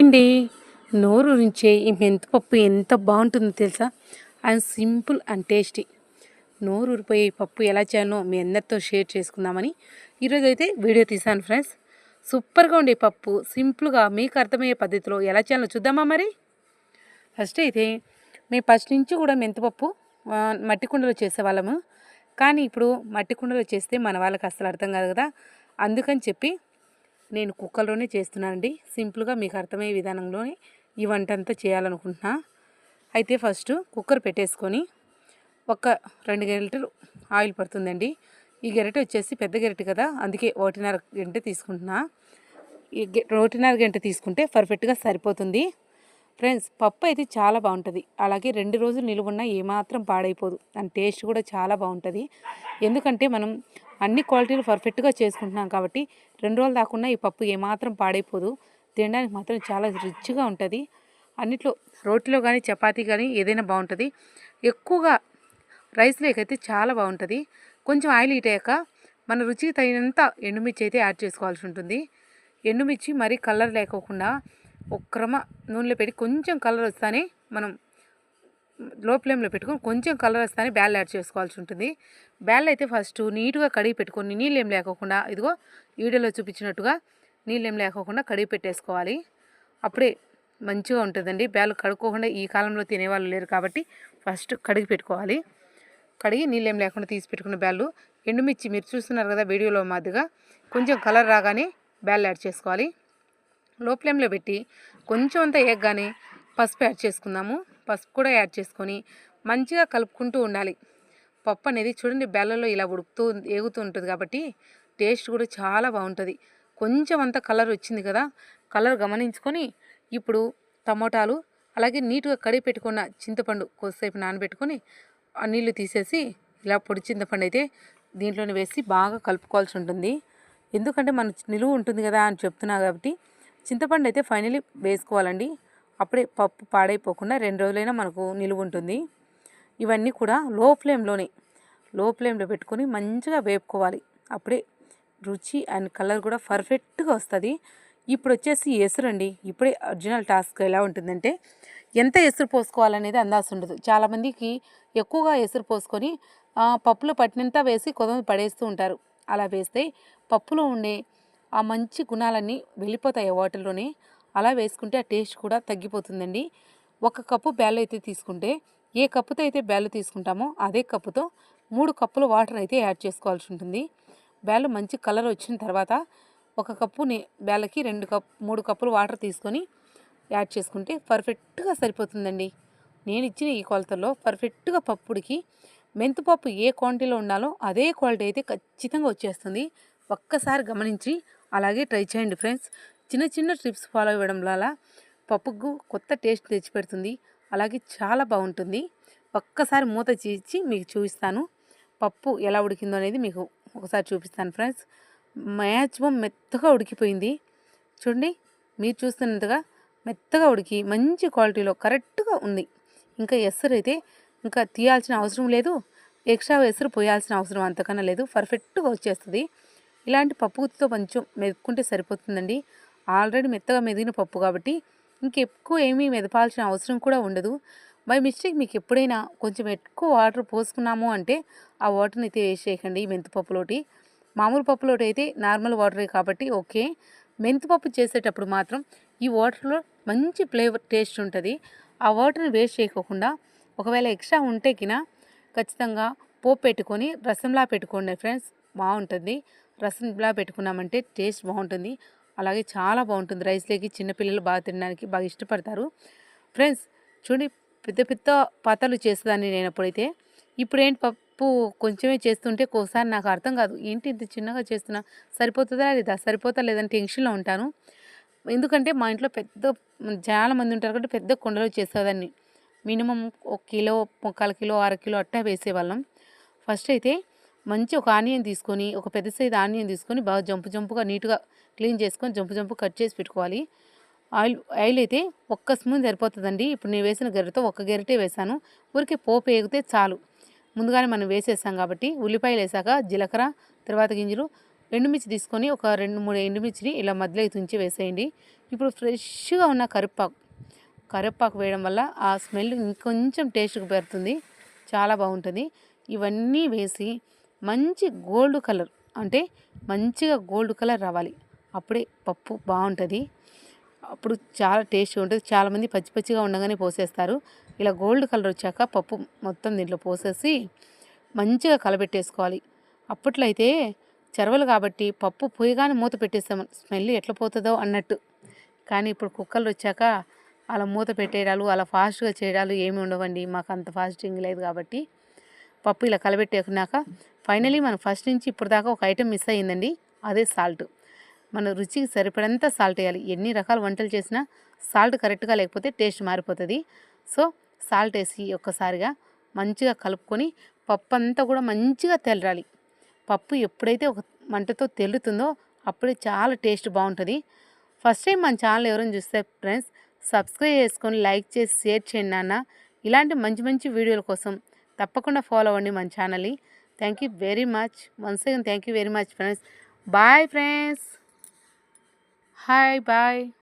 అండి నోరు నుంచే ఈ మెంతిపప్పు ఎంత బాగుంటుందో తెలుసా? And simple and tasty. నోరు ఊరిపోయే పప్పు ఎలా చేయాలో మీ అందరితో షేర్ చేసుకుందామని ఈరోజు అయితే వీడియో తీశాను ఫ్రెండ్స్. సూపర్గా ఉండే పప్పు సింపుల్గా మీకు అర్థమయ్యే పద్ధతిలో ఎలా చేయాలో చూద్దామా మరి? ఫస్ట్ అయితే మేము ఫస్ట్ నుంచి కూడా మెంతిపప్పు మట్టి కుండలో చేసేవాళ్ళము. కానీ ఇప్పుడు మట్టి కుండలో చేస్తే మన వాళ్ళకి అసలు అర్థం కాదు కదా. అందుకని చెప్పి నేను కుక్కర్లోనే చేస్తున్నానండి. సింపుల్గా మీకు అర్థమయ్యే విధానంలోనే ఈ వంట అంతా చేయాలనుకుంటున్నా. అయితే ఫస్ట్ కుక్కర్ పెట్టేసుకొని ఒక రెండు గంటలు ఆయిల్ పడుతుందండి. ఈ గరిటె వచ్చేసి పెద్ద గరిటె కదా అందుకే ఒకటిన్నర గంట తీసుకుంటున్నా. ఈ గె- ఒకటిన్నర గంట తీసుకుంటే పర్ఫెక్ట్గా సరిపోతుంది. ఫ్రెండ్స్ పప్పు అయితే చాలా బాగుంటుంది. అలాగే రెండు రోజులు నిలువున్న ఏమాత్రం పాడైపోదు. దాని టేస్ట్ కూడా చాలా బాగుంటుంది. ఎందుకంటే మనం అన్ని క్వాలిటీలు పర్ఫెక్ట్గా చేసుకుంటున్నాం కాబట్టి రెండు రోజులు దాకున్నా ఈ పప్పు ఏమాత్రం పాడైపోదు. తినడానికి మాత్రం చాలా రిచ్గా ఉంటుంది. అన్నిట్లో రోటీలో కానీ చపాతీ కానీ ఏదైనా బాగుంటుంది. ఎక్కువగా రైస్ లేకైతే చాలా బాగుంటుంది. కొంచెం ఆయిల్ ఇటాక మన రుచికి తగినంత ఎండుమిర్చి అయితే యాడ్ చేసుకోవాల్సి ఉంటుంది. ఎండుమిర్చి మరీ కలర్ లేకోకుండా ఒక క్రమ నూనెలో పెట్టి కొంచెం కలర్ వస్తానే మనం లో ఫ్లేమ్లో పెట్టుకొని కొంచెం కలర్ వస్తానే బ్యాల్ యాడ్ చేసుకోవాల్సి ఉంటుంది. బ్యాల్ అయితే ఫస్ట్ నీట్గా కడిగి పెట్టుకొని నీళ్ళు ఏం లేకోకుండా ఇదిగో వీడియోలో చూపించినట్టుగా నీళ్ళు ఏం లేకోకుండా కడిగి పెట్టేసుకోవాలి. అప్పుడే మంచిగా ఉంటుందండి. బ్యాల్ కడుక్కోకుండా ఈ కాలంలో తినేవాళ్ళు లేరు కాబట్టి ఫస్ట్ కడిగి పెట్టుకోవాలి. కడిగి నీళ్ళు ఏం లేకుండా తీసి పెట్టుకున్న బ్యాళ్ళు ఎండుమిర్చి మీరు చూస్తున్నారు కదా వీడియోలో మాదిరిగా కొంచెం కలర్ రాగానే బ్యాల్ యాడ్ చేసుకోవాలి. లో ఫ్లేమ్లో పెట్టి కొంచెం అంతా ఎగ్గానే పసుపు యాడ్ చేసుకుందాము. పసుపు కూడా యాడ్ చేసుకొని మంచిగా కలుపుకుంటూ ఉండాలి. పప్పు అనేది చూడండి బెల్లలో ఇలా ఉడుకుతూ ఏగుతూ ఉంటుంది కాబట్టి టేస్ట్ కూడా చాలా బాగుంటుంది. కొంచెం అంత కలర్ వచ్చింది కదా కలర్ గమనించుకొని ఇప్పుడు టమోటాలు అలాగే నీట్గా కడిగి పెట్టుకున్న చింతపండు కొద్దిసేపు నానబెట్టుకొని ఆ నీళ్ళు తీసేసి ఇలా పొడి చింతపండు అయితే దీంట్లోనే వేసి బాగా కలుపుకోవాల్సి ఉంటుంది. ఎందుకంటే మన నిలువ ఉంటుంది కదా అని చెప్తున్నా కాబట్టి చింతపండు అయితే ఫైనలీ వేసుకోవాలండి. అప్పుడే పప్పు పాడైపోకుండా రెండు రోజులైనా మనకు నిలువ ఉంటుంది. ఇవన్నీ కూడా లో ఫ్లేమ్లోనే లో ఫ్లేమ్లో పెట్టుకొని మంచిగా వేపుకోవాలి. అప్పుడే రుచి అండ్ కలర్ కూడా పర్ఫెక్ట్గా వస్తుంది. ఇప్పుడు వచ్చేసి ఎసురండి అండి. ఇప్పుడే ఒరిజినల్ టాస్క్ ఎలా ఉంటుందంటే ఎంత ఎసురు పోసుకోవాలనేది అందాల్సి ఉండదు. చాలామందికి ఎక్కువగా ఎసురు పోసుకొని పప్పులో పట్టినంత వేసి కొంతమంది పడేస్తూ ఉంటారు. అలా వేస్తే పప్పులో ఉండే ఆ మంచి గుణాలన్నీ వెళ్ళిపోతాయి ఆ వాటర్లోనే అలా వేసుకుంటే ఆ టేస్ట్ కూడా తగ్గిపోతుందండి. ఒక కప్పు బ్యాల్ అయితే తీసుకుంటే ఏ కప్పుతో అయితే బ్యాలు తీసుకుంటామో అదే కప్పుతో మూడు కప్పులు వాటర్ అయితే యాడ్ చేసుకోవాల్సి ఉంటుంది. బ్యాలు మంచి కలర్ వచ్చిన తర్వాత ఒక కప్పు ని బ్యాలకి రెండు కప్ మూడు కప్పులు వాటర్ తీసుకొని యాడ్ చేసుకుంటే పర్ఫెక్ట్గా సరిపోతుందండి. నేను ఇచ్చిన ఈ కొలతల్లో పర్ఫెక్ట్గా పప్పుడికి మెంతిపప్పు ఏ క్వాంటిటీలో ఉండాలో అదే క్వాలిటీ అయితే ఖచ్చితంగా వచ్చేస్తుంది. ఒక్కసారి గమనించి అలాగే ట్రై చేయండి ఫ్రెండ్స్. చిన్న చిన్న ట్రిప్స్ ఫాలో అవ్వడం వల్ల పప్పుకు కొత్త టేస్ట్ తెచ్చిపెడుతుంది. అలాగే చాలా బాగుంటుంది. ఒక్కసారి మూత చీచి మీకు చూపిస్తాను. పప్పు ఎలా ఉడికిందో అనేది మీకు ఒకసారి చూపిస్తాను ఫ్రెండ్స్. మ్యాక్సిమం మెత్తగా ఉడికిపోయింది. చూడండి మీరు చూస్తున్నట్టుగా మెత్తగా ఉడికి మంచి క్వాలిటీలో కరెక్ట్గా ఉంది. ఇంకా ఎసరు అయితే ఇంకా తీయాల్సిన అవసరం లేదు. ఎక్స్ట్రా ఎసరు పోయాల్సిన అవసరం అంతకన్నా లేదు. పర్ఫెక్ట్గా వచ్చేస్తుంది. ఇలాంటి పప్పుతో కొంచెం మెదుపుకుంటే సరిపోతుందండి. ఆల్రెడీ మెత్తగా మెదిగిన పప్పు కాబట్టి ఇంకెక్కువ ఏమీ మెదపాల్సిన అవసరం కూడా ఉండదు. బై మిస్టేక్ మీకు ఎప్పుడైనా కొంచెం ఎక్కువ వాటర్ పోసుకున్నాము అంటే ఆ వాటర్ని అయితే వేస్ట్ చేయకండి ఈ మెంతిపప్పులోటి మామూలు పప్పులోటి అయితే నార్మల్ వాటరే కాబట్టి ఓకే. మెంతిపప్పు చేసేటప్పుడు మాత్రం ఈ వాటర్లో మంచి ఫ్లేవర్ టేస్ట్ ఉంటుంది. ఆ వాటర్ని వేస్ట్ చేయకోకుండా ఒకవేళ ఎక్స్ట్రా ఉంటే కిన ఖచ్చితంగా పోపు పెట్టుకొని రసంలా పెట్టుకోండి ఫ్రెండ్స్. బాగుంటుంది. రసంలా పెట్టుకున్నామంటే టేస్ట్ బాగుంటుంది. అలాగే చాలా బాగుంటుంది రైస్లోకి చిన్నపిల్లలు బాగా తినడానికి బాగా ఇష్టపడతారు. ఫ్రెండ్స్ చూడండి పెద్ద పెద్ద పాతలు చేసేదాన్ని నేను అప్పుడైతే. ఇప్పుడు ఏంటి పప్పు కొంచెమే చేస్తుంటే ఒకసారి నాకు అర్థం కాదు. ఏంటి ఇంత చిన్నగా చేస్తున్నా? సరిపోతుందా లేదా? సరిపోతా లేదని టెన్షన్లో ఉంటాను. ఎందుకంటే మా ఇంట్లో పెద్ద చాలా మంది ఉంటారు కాబట్టి పెద్ద కుండలో చేసేదాన్ని. మినిమం ఒక కిలో ముక్కాల కిలో అర కిలో అట్టా వేసేవాళ్ళం. ఫస్ట్ అయితే మంచి ఒక ఆనియన్ తీసుకొని ఒక పెద్ద సైజు ఆనియన్ తీసుకొని బాగా జంపు జంపుగా నీట్గా క్లీన్ చేసుకొని జంపు జంపు కట్ చేసి పెట్టుకోవాలి. ఆయిల్ ఆయిల్ అయితే ఒక్క స్పూన్ సరిపోతుందండి. ఇప్పుడు నేను వేసిన గరిటతో ఒక్క గరిటే వేసాను. ఊరికే పోపు వేగితే చాలు. ముందుగానే మనం వేసేసాం కాబట్టి ఉల్లిపాయలు వేసాక జీలకర్ర తర్వాత గింజలు ఎండుమిర్చి తీసుకొని ఒక రెండు మూడు ఎండుమిర్చిని ఇలా మధ్యలో తుంచి వేసేయండి. ఇప్పుడు ఫ్రెష్గా ఉన్న కరివేపాకు కరివేపాకు వేయడం వల్ల ఆ స్మెల్ ఇంకొంచెం టేస్ట్కి పెడుతుంది చాలా బాగుంటుంది. ఇవన్నీ వేసి మంచి గోల్డ్ కలర్. అంటే మంచిగా గోల్డ్ కలర్ రావాలి. అప్పుడే పప్పు బాగుంటుంది. అప్పుడు చాలా టేస్ట్గా ఉంటుంది. చాలామంది పచ్చి పచ్చిగా ఉండగానే పోసేస్తారు. ఇలా గోల్డ్ కలర్ వచ్చాక పప్పు మొత్తం దీంట్లో పోసేసి మంచిగా కలబెట్టేసుకోవాలి. అప్పట్లో అయితే చెరవలు కాబట్టి పప్పు పొయ్యిగానే మూత పెట్టేస్తాం. స్మెల్ ఎట్లా పోతుందో అన్నట్టు. కానీ ఇప్పుడు కుక్కర్లు వచ్చాక అలా మూత పెట్టేయడాలు అలా ఫాస్ట్గా చేయడాలు ఏమి ఉండవండి. మాకు అంత ఫాస్టింగ్ లేదు కాబట్టి పప్పు ఇలా కలబెట్టేకున్నాక ఫైనలీ మనం ఫస్ట్ నుంచి ఇప్పుడు దాకా ఒక ఐటెం మిస్ అయ్యిందండి. అదే సాల్ట్. మన రుచికి సరిపడంత సాల్ట్ వేయాలి. ఎన్ని రకాల వంటలు చేసినా సాల్ట్ కరెక్ట్గా లేకపోతే టేస్ట్ మారిపోతుంది. సో సాల్ట్ వేసి ఒక్కసారిగా మంచిగా కలుపుకొని పప్పు అంతా కూడా మంచిగా తెలరాలి పప్పు ఎప్పుడైతే ఒక మంటతో తెల్లుతుందో అప్పుడే చాలా టేస్ట్ బాగుంటుంది. ఫస్ట్ టైం మన ఛానల్ ఎవరైనా చూస్తే ఫ్రెండ్స్ సబ్స్క్రైబ్ చేసుకొని లైక్ చేసి షేర్ చేయండి నాన్న. ఇలాంటి మంచి మంచి వీడియోల కోసం తప్పకుండా ఫాలో అవ్వండి మన ఛానల్ని. Thank you very much. Once again, thank you very much, friends. Bye, friends. Hi, bye.